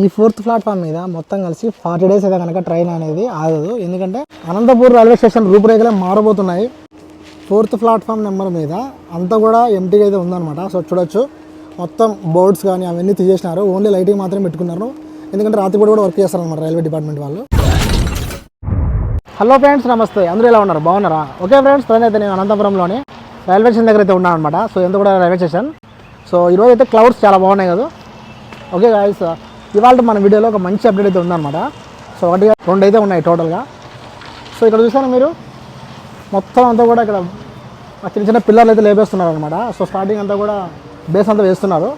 ఈ fourth platform మీద మొత్తం కలిసి ఫార్టీ డేస్ అయితే కనుక ట్రైన్ అనేది ఆగదు. ఎందుకంటే అనంతపూర్ రైల్వే స్టేషన్ రూపురేఖలే మారబోతున్నాయి. ఫోర్త్ ప్లాట్ఫామ్ నెంబర్ మీద అంతా కూడా ఎంటీగా అయితే ఉందన్నమాట. సో చూడొచ్చు. మొత్తం బోర్డ్స్ కానీ అవన్నీ తీసేసినారు. ఓన్లీ లైటింగ్ మాత్రమే పెట్టుకున్నారు. ఎందుకంటే రాత్రిపూట కూడా వర్క్ చేస్తారన్నమాట రైల్వే డిపార్ట్మెంట్ వాళ్ళు. హలో ఫ్రెండ్స్ నమస్తే. అందరూ ఎలా ఉన్నారు? బాగున్నారా? ఓకే ఫ్రెండ్స్ ప్రజెంట్ అయితే నేను అనంతపురంలోని రైల్వే స్టేషన్ దగ్గర అయితే ఉన్నాను అనమాట సో ఎంత కూడా రైల్వే స్టేషన్. సో ఈరోజు అయితే క్లౌడ్స్ చాలా బాగున్నాయి కదా. ఓకే గాయస్ ఇవాళ మన వీడియోలో ఒక మంచి అప్డేట్ అయితే ఉందన్నమాట. సో ఒకటి రెండు అయితే ఉన్నాయి టోటల్గా సో ఇక్కడ చూసాను మీరు? మొత్తం అంతా కూడా ఇక్కడ చిన్న చిన్న పిల్లర్లు అయితే లేపేస్తున్నారు అనమాట సో స్టార్టింగ్ అంతా కూడా బేస్ అంతా వేస్తున్నారు.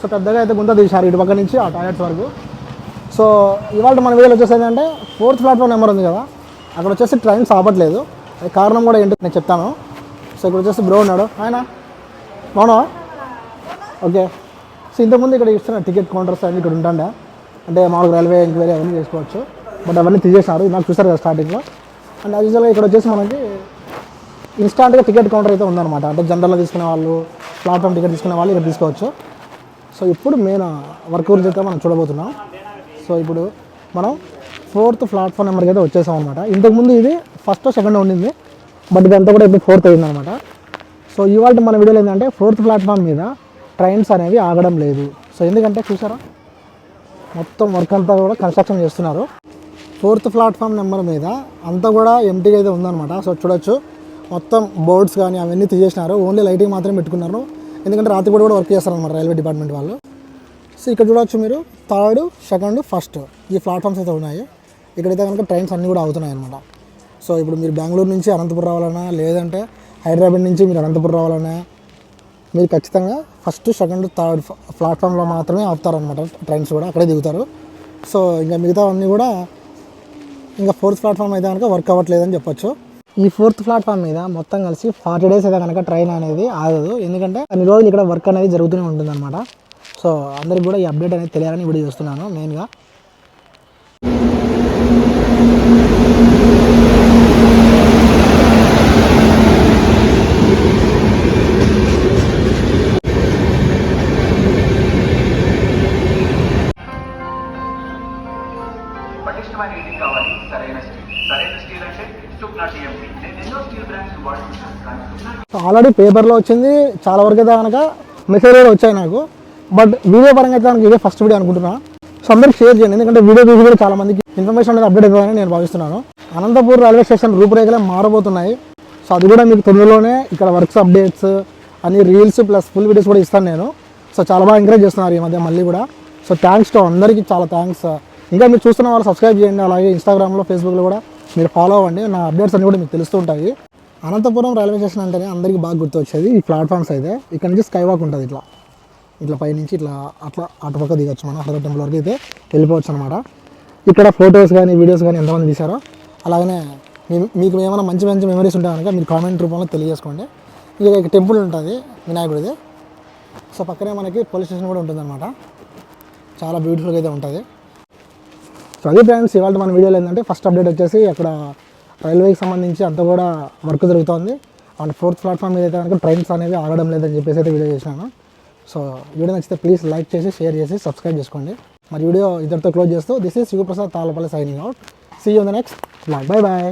సో పెద్దగా అయితే గుంత తీశారు ఇటు పక్క నుంచి ఆ టాయిలెట్స్ వరకు. సో ఇవాళ మన వీడియోలో వచ్చేసి ఏంటంటే ఫోర్త్ ప్లాట్ఫామ్ నెంబర్ ఉంది కదా. అక్కడ వచ్చేసి ట్రైన్స్ ఆపట్లేదు. అది కారణం కూడా ఏంటో నేను చెప్తాను. సో ఇక్కడ వచ్చేసి బ్రో ఉన్నాడు. ఆయన? అవునా ఓకే. సో ఇంతకుముందు ఇక్కడ ఇస్తున్న టికెట్ కౌంటర్స్ అన్నీ ఇక్కడ ఉంటుండే. అంటే మామూలు రైల్వే ఎంక్వైరీ అవన్నీ చేసుకోవచ్చు. బట్ అవన్నీ తీసేసినారు. నాకు చూసారు కదా స్టార్టింగ్లో అండ్ యాజ్ యూజువల్గా ఇక్కడ వచ్చేసి మనకి ఇన్స్టాంట్గా టికెట్ కౌంటర్ అయితే ఉందన్నమాట. అంటే జనరల్లో తీసుకునే వాళ్ళు ప్లాట్ఫామ్ టికెట్ తీసుకునే వాళ్ళు ఇక్కడ తీసుకోవచ్చు. సో ఇప్పుడు మెయిన్ వర్క్ గురించి అయితే మనం చూడబోతున్నాం. సో ఇప్పుడు మనం ఫోర్త్ ప్లాట్ఫామ్ నెంబర్కి అయితే వచ్చేసాం అనమాట ఇంతకుముందు ఇది ఫస్ట్ సెకండ్ ఉండింది. బట్ ఇదంతా కూడా ఇప్పుడు ఫోర్త్ అయిందనమాట సో ఇవాళ మన వీడియోలో ఏంటంటే ఫోర్త్ ప్లాట్ఫామ్ మీద ట్రైన్స్ అనేవి ఆగడం లేదు. సో ఎందుకంటే చూసారా? మొత్తం వర్క్ అంతా కూడా కన్స్ట్రక్షన్ చేస్తున్నారు. ఫోర్త్ ప్లాట్ఫామ్ నెంబర్ మీద అంతా కూడా ఎంటీగా అయితే ఉందన్నమాట. సో చూడొచ్చు. మొత్తం బోర్డ్స్ కానీ అవన్నీ తీసేసినారు. ఓన్లీ లైటింగ్ మాత్రమే పెట్టుకున్నారు. ఎందుకంటే రాత్రి కూడా వర్క్ చేస్తారనమాట రైల్వే డిపార్ట్మెంట్ వాళ్ళు. సో ఇక్కడ చూడవచ్చు మీరు. థర్డ్ సెకండ్ ఫస్ట్ ఈ ప్లాట్ఫామ్స్ అయితే ఉన్నాయి. ఇక్కడైతే కనుక ట్రైన్స్ అన్నీ కూడా అవుతున్నాయి అనమాట సో ఇప్పుడు మీరు బెంగళూరు నుంచి అనంతపురం రావాలన్నా లేదంటే హైదరాబాద్ నుంచి మీరు అనంతపురం రావాలన్నా మీరు ఖచ్చితంగా ఫస్ట్ సెకండ్ థర్డ్ ప్లాట్ఫామ్లో మాత్రమే ఆపుతారనమాట ట్రైన్స్ కూడా అక్కడే దిగుతారు. సో ఇంకా మిగతా అన్నీ కూడా ఇంకా ఫోర్త్ ప్లాట్ఫామ్ అయితే కనుక వర్క్ అవ్వట్లేదని చెప్పొచ్చు. ఈ ఫోర్త్ ప్లాట్ఫామ్ మీద మొత్తం కలిసి ఫార్టీ డేస్ అయితే కనుక ట్రైన్ అనేది ఆగదు. ఎందుకంటే కొన్ని రోజులు ఇక్కడ వర్క్ అనేది జరుగుతూనే ఉంటుందన్నమాట. సో అందరికి కూడా ఈ అప్డేట్ అనేది తెలియాలని వీడియో చూస్తున్నాను మెయిన్గా పటిష్టమైన ఇంటికి కావాలి. సరైన స్టీల్. సరైన స్టీల్ అంటే నేను ఎన్నో స్టీల్ బ్రాండ్స్ వాడుతున్నాను కానీ ఆల్రెడీ పేపర్లో వచ్చింది. చాలా వరకు అయితే కనుక మెసేజ్ కూడా వచ్చాయి నాకు. బట్ వీడియో పరంగా అయితే నాకు ఇదే ఫస్ట్ వీడియో అనుకుంటున్నా. సో అందరికి షేర్ చేయండి. ఎందుకంటే వీడియో చూసి కూడా చాలా మందికి ఇన్ఫర్మేషన్ అనేది అప్డేట్ అవుతుందని నేను భావిస్తున్నాను. అనంతపూర్ రైల్వే స్టేషన్ రూపురేఖలే మారబోతున్నాయి. సో అది కూడా మీకు తొందరలోనే ఇక్కడ వర్క్స్ అప్డేట్స్ అన్ని రీల్స్ ప్లస్ ఫుల్ వీడియోస్ కూడా ఇస్తాను నేను. సో చాలా బాగా ఎంకరేజ్ చేస్తున్నారు ఈ మధ్య మళ్ళీ కూడా. సో థ్యాంక్స్ టు అందరికీ. చాలా థ్యాంక్స్ ఇంకా మీరు చూస్తున్న వాళ్ళు సబ్స్క్రైబ్ చేయండి. అలాగే ఇన్స్టాగ్రామ్లో ఫేస్బుక్లో కూడా మీరు ఫాలో అవ్వండి. నా అప్డేట్స్ అన్ని కూడా మీకు తెలుస్తూ ఉంటాయి. అనంతపురం రైల్వే స్టేషన్ అంటేనే అందరికీ బాగా గుర్తొచ్చేది ఈ ప్లాట్ఫామ్స్ అయితే. ఇక్కడ నుంచి స్కై వాక్ ఉంటుంది ఇట్లా. ఇట్లా పైనుంచి ఇట్లా అట్లా అటుపక్క దిగొచ్చు మనం. అక్కడ టెంపుల్ వరకు అయితే వెళ్ళిపోవచ్చు అనమాట ఇక్కడ ఫొటోస్ కానీ వీడియోస్ కానీ ఎంతమంది తీశారో అలాగనే మీకు ఏమైనా మంచి మంచి మెమరీస్ ఉంటాయి కనుక మీరు కామెంట్ రూపంలో తెలియజేసుకోండి. ఇక టెంపుల్ ఉంటుంది వినాయకుడిది. సో పక్కనే మనకి పోలీస్ స్టేషన్ కూడా ఉంటుందన్నమాట. చాలా బ్యూటిఫుల్గా అయితే ఉంటుంది. సో అదే ఫ్రెండ్స్ ఇవాళ మన వీడియోలో ఏంటంటే ఫస్ట్ అప్డేట్ వచ్చేసి అక్కడ రైల్వేకి సంబంధించి అంతా కూడా వర్క్ జరుగుతోంది. అండ్ ఫోర్త్ ప్లాట్ఫామ్ మీద అయితే కనుక ట్రైన్స్ అనేవి ఆగడం లేదని చెప్పేసి అయితే వీడియో చేసినాను. సో వీడియో నచ్చితే ప్లీజ్ లైక్ చేసి షేర్ చేసి సబ్స్క్రైబ్ చేసుకోండి. మరి వీడియో ఇద్దరితో క్లోజ్ చేస్తూ this is Sivaprasad Talapalli signing out see you the next bye bye